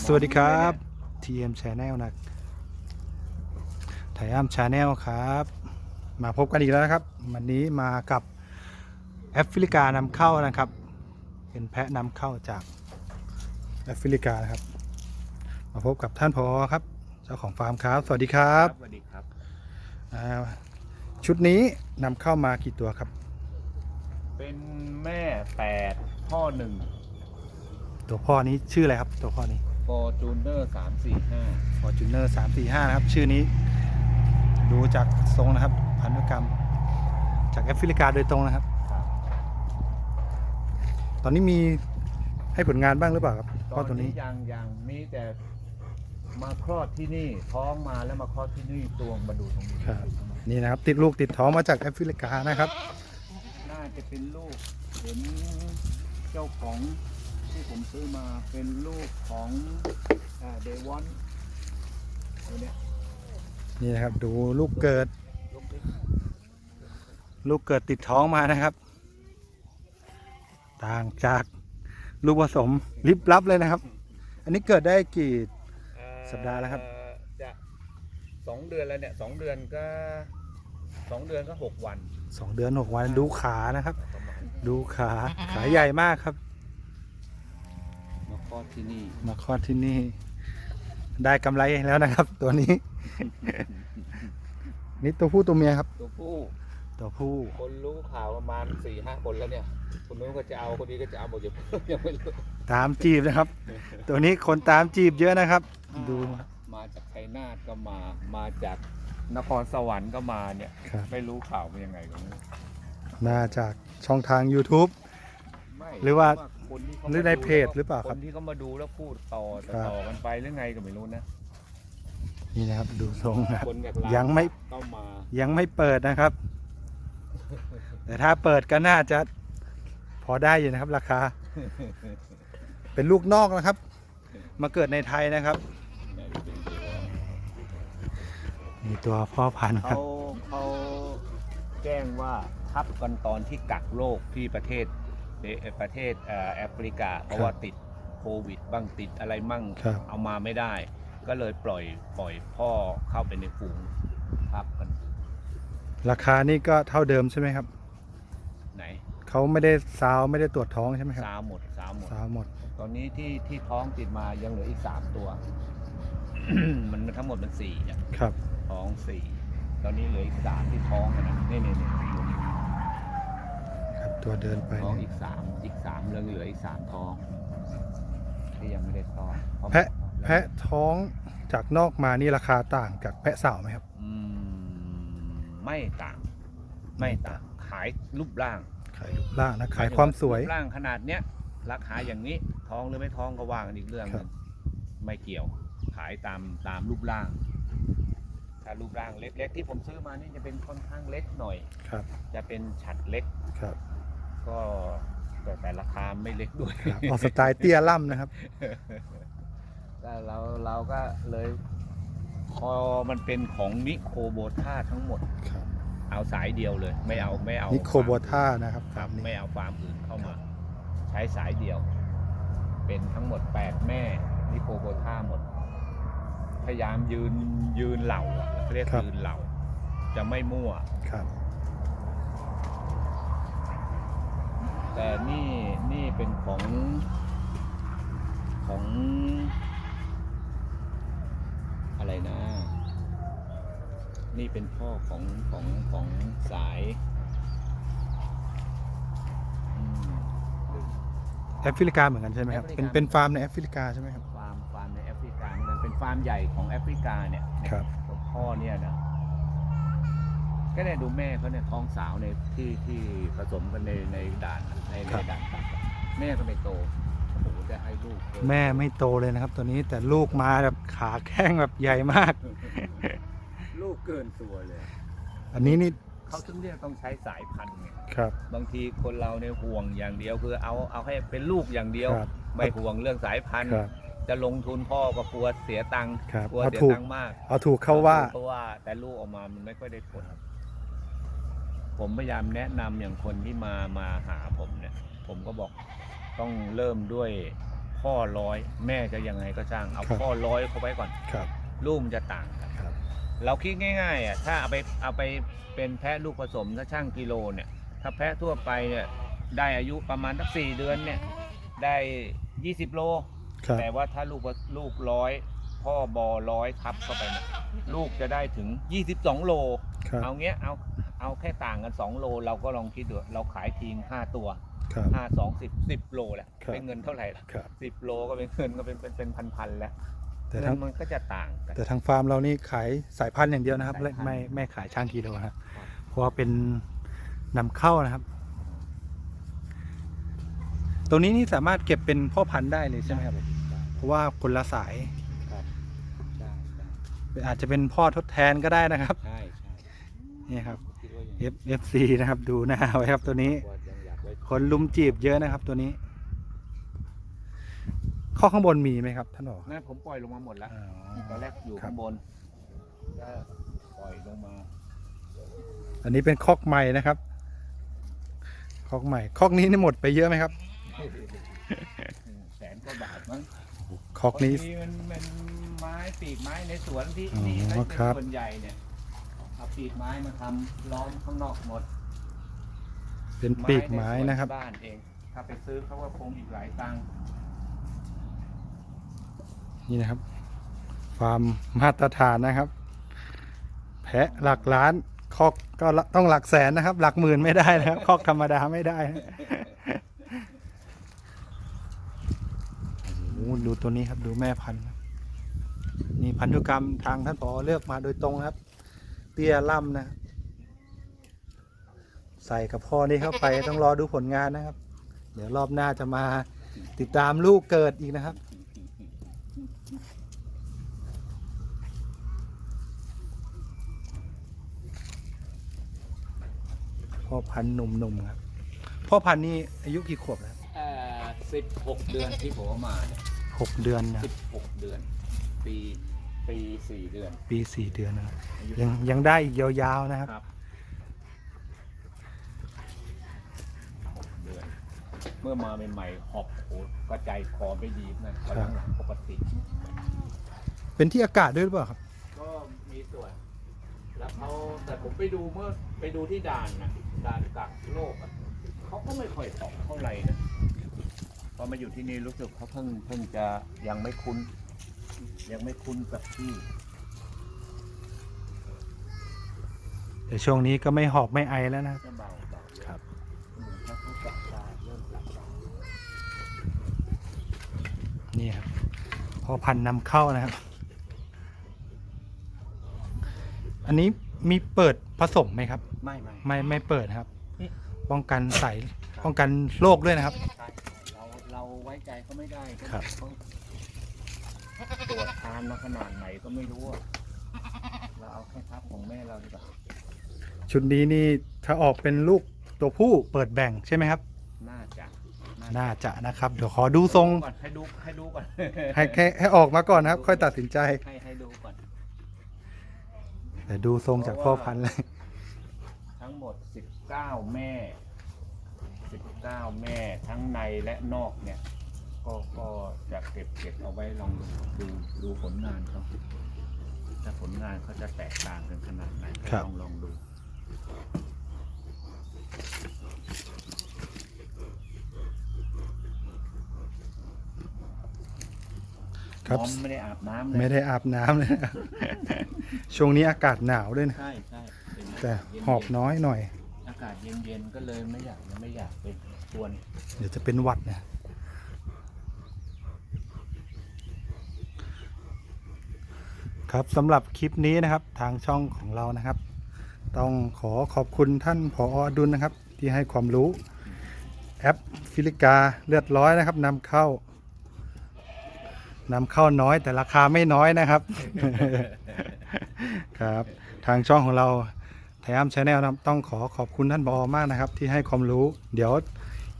สวัสดีครับ TM Channel นะไทยอัม Channel ครับ มาพบกันอีกแล้วนะครับ วันนี้มากับแอฟริกานำเข้านะครับ เป็นแพะนำเข้าจากแอฟริกานะครับ มาพบกับท่านพอครับ เจ้าของฟาร์มครับ สวัสดีครับสวัสดีครับอ่าชุดนี้นำเข้ามากี่ตัวครับ เป็นแม่แปดพ่อหนึ่งตัวพ่อนี้ชื่ออะไรครับ ตัวพ่อนี้ ฟอร์จูเนอร์สามสี่ห้า Fortuner 345นะครับ ชื่อนี้ ดูจากทรงนะครับ พันธุกรรม จากแอฟริกาโดยตรงนะครับครับตอนนี้มีให้ผลงานบ้างหรือเปล่าครับตพ่ออนตัวนี้นี้ยังยังมีแต่มาคลอดที่นี่ท้องมาแล้วมาคลอดที่นี่ตัวมาดูตรงนี้ครับ นี่นะครับ ติดลูกติดท้องมาจากแอฟริกานะครับ น่าจะเป็นลูกเห็นเจ้าของ ที่ผมซื้อมาเป็นลูกของเดวอนตัวเนี้ยนี่นะครับดูลูกเกิดลูกนี้ลูกเกิดติดท้องมานะครับ ต่างจากลูกผสมลิบลับเลยนะครับ อันนี้เกิดได้กี่เอ่อสัปดาห์แล้วครับจะสองเดือนแล้วเนี่ยสองเดือนก็สองเดือนก็หกวันสองเดือนหกวันดูขานะครับประมาณดูขาขาใหญ่มากครับมาค ลอดที่นี่มาคลอดที่นี่ ได้กำไรแล้วนะครับ ตัวนี้ นี่ตัวผู้ตัวเมียครับ ตัวผู้ตัวผู้คนรู้ข่าวประมาณสี่ห้าคนแล้วเนี่ยคนนู้นก็จะเอาคนนี้ก็จะเอาหมดอยู่ยังไม่รู้ตามจีบนะครับ ตัวนี้คนตามจีบเยอะนะครับ ดูมาจากชัยนาทก็มามาจากนครสวรรค์ก็มาเนี่ย ครับ ไม่รู้ข่าวเป็นยังไงก็ไม่รู้มาจากช่องทาง YouTube ไม่หรือว่า คนที่เขาหรือในมาดูเพจหรือเปล่าครับ คนที่เขามาดูแล้วพูดต่อครับต่อกันไปหรือไงก็ไม่รู้นะนี่นะครับดูทรงนะครับ คนจากลาวยังไม่ก็มายังไม่เปิดนะครับ แต่ถ้าเปิดก็น่าจะพอได้อยู่นะครับ ราคา เป็นลูกนอกนะครับ มาเกิดในไทยนะครับมีตัวพ่อพันธุ์ครัเขาบ เขาแจ้งว่าทับกันตอนที่กักโรคที่ประเทศเอ่อ ประเทศเอ่อแอฟริกา เพราะว่าติดโควิด บ้างติดอะไรมั่งครับเอามาไม่ได้ ก็เลยปล่อยปล่อยพ่อเข้าไปในฝูงทับกันราคานี่ก็เท่าเดิมใช่ไหมครับ ไหนเขาไม่ได้ซาวไม่ได้ตรวจท้องใช่ไหมครับสาวหมดสาวหมดซาวหมด ตอนนี้ที่ที่ท้องติดมายังเหลืออีกสามตัว มันทั้งหมดมันสี่เนี่ยครับท้องสี่ตอนนี้เหลืออีกสามที่ท้องกันนะนี่นี่นี่ครับ ตัวเดินไปท้องนะอีกสามอีกสามเหลือเหลืออีกสามท้อง ที่ยังไม่ได้คลอดเพราแพะแพะท้องจากนอกมานี่ราคาต่างกับแพะสาวไหมครับ อืมไม่ต่าง ไม่ต่างขายรูปร่างขายรูปร่างนะขายความสวยรูปร่างขนาดเนี้ยราคาอย่างนี้ท้องหรือไม่ท้องก็ว่ากันอีกเรื่องหครันึบงไม่เกี่ยว ขายตามตามรูปร่าง ถ้ารูปร่างเล็กๆที่ผมซื้อมานี่จะเป็นค่อนข้างเล็กหน่อยครับ จะเป็นฉัดเล็กครับ ก็แต่แต่ราคาไม่เล็กด้วยครับออกสไตล์เตี้ยล่ำนะครับก็เราเราก็เลย พอมันเป็นของนิโคโบท่าทั้งหมด ครับเอาสายเดียวเลย ไม่เอาไม่เอานิโคโบท่านะครับครัฟาบร์มนี้ไม่เอาฟาร์มอื่นเข้ามา ใช้สายเดียว เป็นทั้งหมด8แม่นิโคโบท่าหมด พยายามยืนยืนเหล่าอะเขาเรียกยืนเหล่า จะไม่มั่วครับ แต่นี่นี่เป็นของของ อะไรนะ นี่เป็นพ่อของของของสายอืมแอฟริกาเหมือนกันใช่ไหมครับแอฟริกาเป็นเป็นฟาร์มในแอฟริกาใช่ไหมครับ ฟาร์มฟาร์มในแอฟริกาเหมือนกันเป็นฟาร์มใหญ่ของแอฟริกาเนี่ยครับพ่อเนี่ยนะ ก็เนี่ยดูแม่เขาเนี่ยท้องสาวในที่ที่ผสมกันในในด่านในในด่านตัดอะแม่ก็ไม่โตโอ้โหจะให้ลูกเกินแม่ไม่โตเลยนะครับ ตัวนี้แต่ลูกมาแบบขาแข้งแบบใหญ่มาก ลูกเกินตัวเลย อันนี้นี่เขาถึงเรียกต้องใช้สายพันธุ์ไงครับ บางทีคนเราเนี่ยห่วงอย่างเดียวคือเอาเอาให้เป็นลูกอย่างเดียว ครับ ไม่ห่วงเรื่องสายพันธุ์ ครับ จะลงทุนพ่อก็กลัวเสียตังค์ครับกลัวเอาเสียถูก ตังค์มากเอาถูกเข้าว่า เพราะว่าแต่ลูกออกมามันไม่ค่อยได้ผล ผมพยายามแนะนำอย่างคนที่มามาหาผมเนี่ย ผมก็บอกต้องเริ่มด้วยพพ่อร้อยแม่จะยังไงก็ช่างเอาครับพ่อร้อยเขาไว้ก่อนครับ ลูกมันจะต่างกันครับ เราคิดง่ายๆอะถ้าเอาไปเอาไปเป็นแพะลูกผสมถ้าช่างกิโลเนี่ย ถ้าแพะทั่วไปเนี่ยได้อายุประมาณสักสี่เดือนเนี่ยได้ยี่สิบโล ครับ แต่ว่าถ้าลูกว่าลูกร้อยพ่อบอร้อยทับเข้าไปเนี่ยลูกจะได้ถึง 22 โล ครับ เอาเงี้ยเอาเอาแค่ต่างกัน2โล เราก็ลองคิดดูเราขายทีง5ตัวครับ5 2 10 10โลแหละครับ เป็นเงินเท่าไหร่ล่ะครับ10โลก็เป็นเงินก็เป็นเป็นเป็นพันๆแล้วแต่เงิทั้งนมันก็จะต่างกัน แต่ทางฟาร์มเรานี่ขายสายพันธุ์อย่างเดียวนะครับสายพันธุ์ไม่ไม่ขายช่างกิโลนะครับครับ เพราะว่าเป็นนำเข้านะครับ ตรงนี้นี่สามารถเก็บเป็นพ่อพันธุ์ได้เลยใช่ไหมครับ เพราะว่าคนละสายครับได้ได้อาจจะเป็นพ่อทดแทนก็ได้นะครับ ใช่ใช่ นี่ครับคิดว่าอย่าง F FC นะครับ ดูหน้าไว้ครับตัวนี้ว่ายังอยากไว้คนลุมจีบเยอะนะครับตัวนี้ ข้อข้างบนมีไหมครับท่านบอก นั่นผมปล่อยลงมาหมดแล้ว อ๋อ ตอนแรกอยู่ครับข้างบนก็ปล่อยลงมา อันนี้เป็นคอกใหม่นะครับ คอกใหม่ คอกนี้นี่หมดไปเยอะไหมครับ แสนกว่าบาทมั้งคอกนี้บางทีมันเป็นไม้ปีกไม้ในสวนที่อ๋อนี่ก็เป็นครับ ส่วนใหญ่เนี่ย เอาปีกไม้มาทำล้อมข้างนอกหมดเป็นปีกไม้นะครับ บ้านเอง ถ้าไปซื้อเขาว่าคงอีกหลายตังค์นี่นะครับฟาร์มมาตรฐานนะครับ แพะหลักล้านคอกก็ละต้องหลักแสนนะครับ หลักหมื่นไม่ได้นะครับ คอกธรรมดาไม่ได้นะโอ้โหดูตัวนี้ครับดูแม่พันธุ์ครับนี่พันธุกรรมทางท่านผอเลือกมาโดยตรงนะครับ เตี้ยล่ำนะครับใส่กับพ่อนี่เข้าไปต้องรอดูผลงานนะครับ เดี๋ยวรอบหน้าจะมาติดตามลูกเกิดอีกนะครับ พ่อพันธุ์หนุ่มๆครับ พ่อพันธุ์นี่อายุกี่ขวบแล้วเอ่อสิบหกเดือนที่ผมเอามาเนี่ยหกเดือนนะสิบหกเดือน ปี ปีสี่เดือน ปีสี่เดือนนะครับอายุยังยังได้อีกยาวๆนะครับ ครับหกเดือน เมื่อมาใหม่ๆหอบโหก็ใจคอไม่ดีนะตอนหลังๆปกติ เป็นที่อากาศด้วยหรือเปล่าครับ ก็มีส่วน แล้วเขาแต่ผมไปดูเมื่อไปดูที่ด่านนะด่านกักโรคอะเขาก็ไม่ค่อยตอบเท่าไหร่นะพอมาอยู่ที่นี่รู้สึกเขาเพิ่งเพิ่งจะยังไม่คุ้น ยังไม่คุ้นกับที่แต่ช่วงนี้ก็ไม่หอบไม่ไอแล้วนะ จะเบาเบาครับอืมถ้าเขาปรับได้เริ่มปรับได้นี่ครับพ่อพันธุ์นำเข้านะครับ อันนี้มีเปิดผสมไหมครับ ไม่ไม่ไม่ไม่เปิดนะครับนี่ป้องกันใส่ป้องกันโรคด้วยนะครับ ใช่เราเราไว้ใจเขาไม่ได้ครับ เขา ตรวจทานมาขนาดไหนก็ไม่รู้อะเราเอาแค่ทับของแม่เราดีกว่าชุดนี้นี่ถ้าออกเป็นลูกตัวผู้เปิดแบ่งใช่ไหมครับ น่าจะน่าจะนะครับ เดี๋ยวขอดูทรง ก่อนให้ดูให้ดูก่อน ให้ให้ให้ออกมาก่อนนะครับ ค่อยตัดสินใจ ให้ให้ดูก่อนเดี๋ยวดูทรงจากพ่อพันธุ์เลย ทั้งหมด 19 แม่ 19 แม่ทั้งในและนอกเนี่ย ก็ก็จะเก็บเก็บเอาไว้ลองดูดูดูผลงานเขาถ้าผลงานเขาจะแตกต่างกันขนาดไหนก็ครับ ลองลองดู ครับ น้องไม่ได้อาบน้ำเลยไม่ได้อาบน้ำเลยนะครับช่วงนี้อากาศหนาวด้วยนะ ใช่ใช่เป็นแต่เย็นๆหอบน้อยหน่อย อากาศเย็นๆก็เลยไม่อยากยังไม่อยากไปชวน เดี๋ยวจะเป็นหวัดนะ ครับสำหรับคลิปนี้นะครับทางช่องของเรานะครับ ต้องขอขอบคุณท่านผออดุลนะครับ ที่ให้ความรู้ แอปฟิลิกาเลือดร้อยนะครับนำเข้านำเข้าน้อยแต่ราคาไม่น้อยนะครับ ครับ ทางช่องของเราไทยอัมชาแนลนะต้องขอขอบคุณท่านบอมากนะครับ ที่ให้ความรู้ เดี๋ยว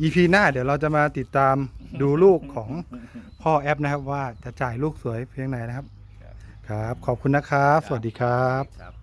EP หน้าเดี๋ยวเราจะมาติดตามดูลูกของพ่อแอปนะครับ ว่าจะจ่ายลูกสวยเพียงไหนนะครับ ครับ ขอบคุณนะครับ สวัสดีครับครับ